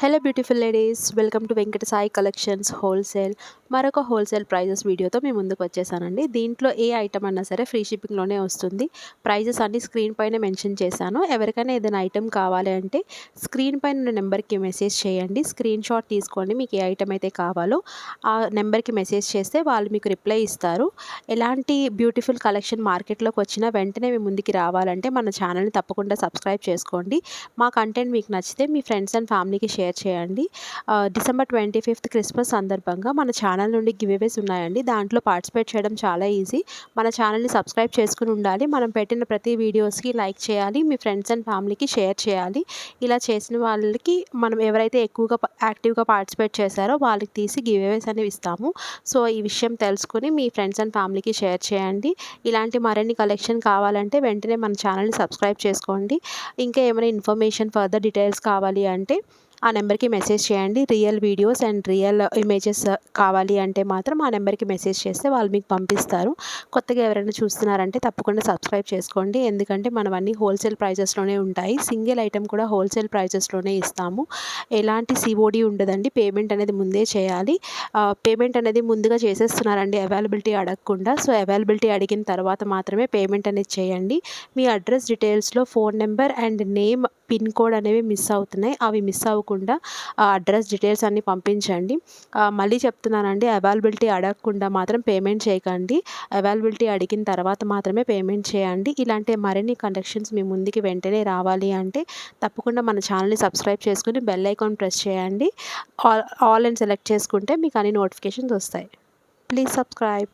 Hello beautiful ladies, welcome to Venkatasai Collections Wholesale. మరొక wholesale prices వీడియోతో మీ ముందుకు వచ్చేసానండి. దీంట్లో ఏ ఐటమ్ అన్నా సరే ఫ్రీ షిప్పింగ్లోనే వస్తుంది. ప్రైజెస్ అన్ని స్క్రీన్ పైన మెన్షన్ చేశాను. ఎవరికైనా ఏదైనా ఐటమ్ కావాలి అంటే స్క్రీన్ పైన నెంబర్కి మెసేజ్ చేయండి. స్క్రీన్ షాట్ తీసుకోండి. మీకు ఏ ఐటమ్ అయితే కావాలో ఆ నెంబర్కి మెసేజ్ చేస్తే వాళ్ళు మీకు రిప్లై ఇస్తారు. ఎలాంటి బ్యూటిఫుల్ కలెక్షన్ మార్కెట్లోకి వచ్చినా వెంటనే మీ ముందుకి రావాలంటే మన ఛానల్ని తప్పకుండా సబ్స్క్రైబ్ చేసుకోండి. మా కంటెంట్ మీకు నచ్చితే మీ ఫ్రెండ్స్ అండ్ ఫ్యామిలీకి షేర్ చేయండి. డిసెంబర్ ట్వంటీ ఫిఫ్త్ క్రిస్మస్ సందర్భంగా మన ఛానల్ ఛానల్ నుండి గివేవేస్ ఉన్నాయండి. దాంట్లో పార్టిసిపేట్ చేయడం చాలా ఈజీ. మన ఛానల్ని సబ్స్క్రైబ్ చేసుకుని ఉండాలి. మనం పెట్టిన ప్రతి వీడియోస్కి లైక్ చేయాలి. మీ ఫ్రెండ్స్ అండ్ ఫ్యామిలీకి షేర్ చేయాలి. ఇలా చేసిన వాళ్ళకి మనం ఎవరైతే ఎక్కువగా యాక్టివ్గా పార్టిసిపేట్ చేశారో వాళ్ళకి తీసి గివేవేస్ అనేవి ఇస్తాము. సో ఈ విషయం తెలుసుకుని మీ ఫ్రెండ్స్ అండ్ ఫ్యామిలీకి షేర్ చేయండి. ఇలాంటి మరిన్ని కలెక్షన్ కావాలంటే వెంటనే మన ఛానల్ని సబ్స్క్రైబ్ చేసుకోండి. ఇంకా ఏమైనా ఇన్ఫర్మేషన్ ఫర్దర్ డీటెయిల్స్ కావాలి అంటే ఆ నెంబర్కి మెసేజ్ చేయండి. Real videos and real images కావాలి అంటే మాత్రం ఆ నెంబర్కి మెసేజ్ చేస్తే వాళ్ళు మీకు పంపిస్తారు. కొత్తగా ఎవరైనా చూస్తున్నారంటే తప్పకుండా సబ్స్క్రైబ్ చేసుకోండి. ఎందుకంటే మనం అన్ని హోల్సేల్ ప్రైజెస్లోనే ఉంటాయి. సింగిల్ ఐటెం కూడా హోల్సేల్ ప్రైజెస్లోనే ఇస్తాము. ఎలాంటి సిఓడి ఉండదండి. పేమెంట్ అనేది ముందే చేయాలి. పేమెంట్ అనేది ముందుగా చేసేస్తున్నారండి. అవైలబిలిటీ అడగకుండా. సో అవైలబిలిటీ అడిగిన తర్వాత మాత్రమే పేమెంట్ అనేది చేయండి. మీ address డీటెయిల్స్లో phone number and name pin code అనేవి మిస్ అవుతున్నాయి. అవి మిస్ అవ్వకుండా అడ్రస్ డీటెయిల్స్ అన్నీ పంపించండి. మళ్ళీ చెప్తున్నానండి అవైలబిలిటీ అడగకుండా మాత్రం పేమెంట్ చేయకండి. అవైలబిలిటీ అడిగిన తర్వాత మాత్రమే పేమెంట్ చేయండి. ఇలాంటి మరిన్ని కండక్షన్స్ మీ ముందుకి వెంటనే రావాలి అంటే తప్పకుండా మన ఛానల్ని సబ్స్క్రైబ్ చేసుకుని బెల్ ఐకాన్ ప్రెస్ చేయండి. ఆల్ ఆల్ అండ్ సెలెక్ట్ చేసుకుంటే మీకు అన్ని నోటిఫికేషన్స్ వస్తాయి. Please subscribe.